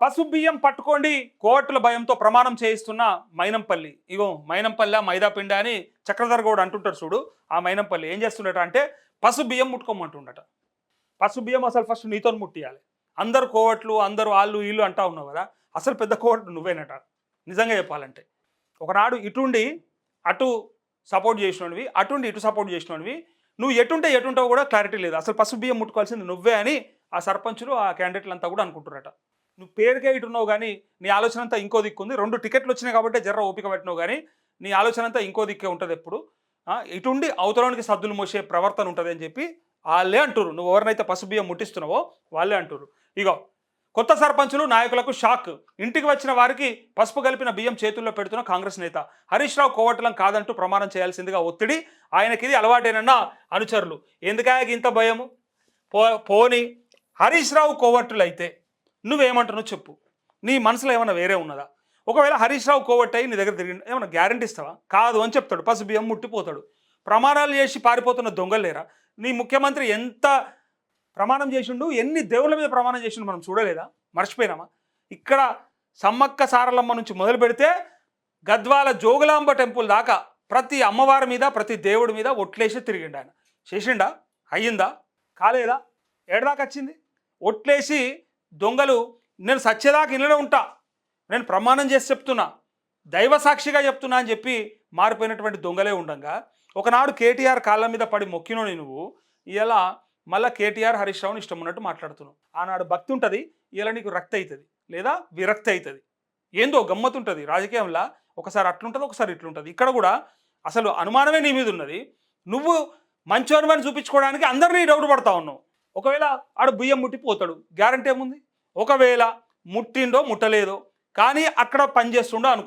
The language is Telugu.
పసుపు బియ్యం పట్టుకోండి. కోవట్ల భయంతో ప్రమాణం చేయిస్తున్న మైనంపల్లి. ఇగో మైనంపల్లి మైదాపిండి అని చక్రధర్ గౌడ్ అంటుంటారు చూడు. ఆ మైనంపల్లి ఏం చేస్తుండట అంటే పసుపు బియ్యం ముట్టుకోమంటుండట. పసుపు బియ్యం అసలు ఫస్ట్ నీతో ముట్టియాలి. అందరు కోవట్లు అందరూ వాళ్ళు వీళ్ళు అంటా ఉన్నావు కదా. అసలు పెద్ద కోవట్లు నువ్వేనట. నిజంగా చెప్పాలంటే. ఒకనాడు ఇటుండి అటు సపోర్ట్ చేసినవి అటుండి ఇటు సపోర్ట్ చేసినవి నువ్వు ఎటుంటే ఎటుంటావు కూడా క్లారిటీ లేదు. అసలు పసుపు బియ్యం ముట్టుకోవాల్సింది నువ్వే అని ఆ సర్పంచులు ఆ క్యాండిడేట్లు అంతా కూడా అనుకుంటారట నువ్వు పేరుకే ఇటున్నావు కానీ నీ ఆలోచన అంతా ఇంకో దిక్కు ఉంది. రెండు టికెట్లు వచ్చినాయి కాబట్టి జర్ర ఓపిక పెట్టినావు కానీ నీ ఆలోచన అంతా ఇంకో దిక్కే ఉంటుంది ఎప్పుడు. ఇటుండి అవతలానికి సద్దులు మోసే ప్రవర్తన ఉంటుంది అని చెప్పి వాళ్ళే అంటారు నువ్వు ఎవరినైతే పసుపు బియ్యం ముట్టిస్తున్నావో వాళ్ళే అంటారు ఇగో కొత్త సర్పంచులు నాయకులకు షాక్. ఇంటికి వచ్చిన వారికి పసుపు కలిపిన బియ్యం చేతుల్లో పెడుతున్న కాంగ్రెస్ నేత. హరీష్ రావు కోవట్లం కాదంటూ ప్రమాణం చేయాల్సిందిగా ఒత్తిడి ఆయనకి ఇది అలవాటేనన్న అనుచరులు. ఎందుకాయకి ఇంత భయము? పో పోని హరీష్ రావు కోవట్టులైతే నువ్వేమంటున్నావు చెప్పు. నీ మనసులో ఏమైనా వేరే ఉన్నదా? ఒకవేళ హరీష్ రావు కోవట్ నీ దగ్గర తిరిగి ఏమైనా గ్యారంటీ ఇస్తావా? కాదు అని చెప్తాడు. పసు బియ్యం ముట్టిపోతాడు. ప్రమాణాలు చేసి పారిపోతున్న దొంగలేరా నీ ముఖ్యమంత్రి ఎంత ప్రమాణం చేసిండు? ఎన్ని దేవుళ్ళ మీద ప్రమాణం చేసిండు మనం చూడలేదా? మర్చిపోయినామా? ఇక్కడ సమ్మక్క సారలమ్మ నుంచి మొదలు పెడితే గద్వాల జోగులాంబ టెంపుల్ దాకా ప్రతి అమ్మవారి మీద ప్రతి దేవుడి మీద ఒట్లేసి తిరిగిండు ఆయన. చేసిండా? అయ్యిందా? కాలేదా? ఏడదాకా వచ్చింది? ఒట్లేసి దొంగలు నేను సత్యదాకా ఇళ్ళలో ఉంటా. నేను ప్రమాణం చేసి చెప్తున్నా. దైవ సాక్షిగా చెప్తున్నా అని చెప్పి మారిపోయినటువంటి దొంగలే ఉండంగా. ఒకనాడు కేటీఆర్ కాళ్ళ మీద పడి మొక్కినోని నువ్వు ఇలా మళ్ళా కేటీఆర్ హరీష్ రావుని ఇష్టం ఉన్నట్టు మాట్లాడుతున్నావు. ఆనాడు భక్తి ఉంటుంది ఇలా నీకు రక్త అవుతుంది లేదా విరక్తి అవుతుంది ఏందో గమ్మత్ ఉంటుంది రాజకీయంలో ఒకసారి అట్లుంటుంది ఒకసారి ఇట్లుంటుంది. ఇక్కడ కూడా అసలు అనుమానమే నీ మీద ఉన్నది. నువ్వు మంచోనివని చూపించుకోవడానికి అందరినీ డౌట్ పడతా ఉన్నావు. ఒకవేళ ఆడు బియ్యం ముట్టిపోతాడు గ్యారంటీ ఏముంది? ఒకవేళ ముట్టిండో ముట్టలేదో కానీ అక్కడ పనిచేస్తుండో అనుకో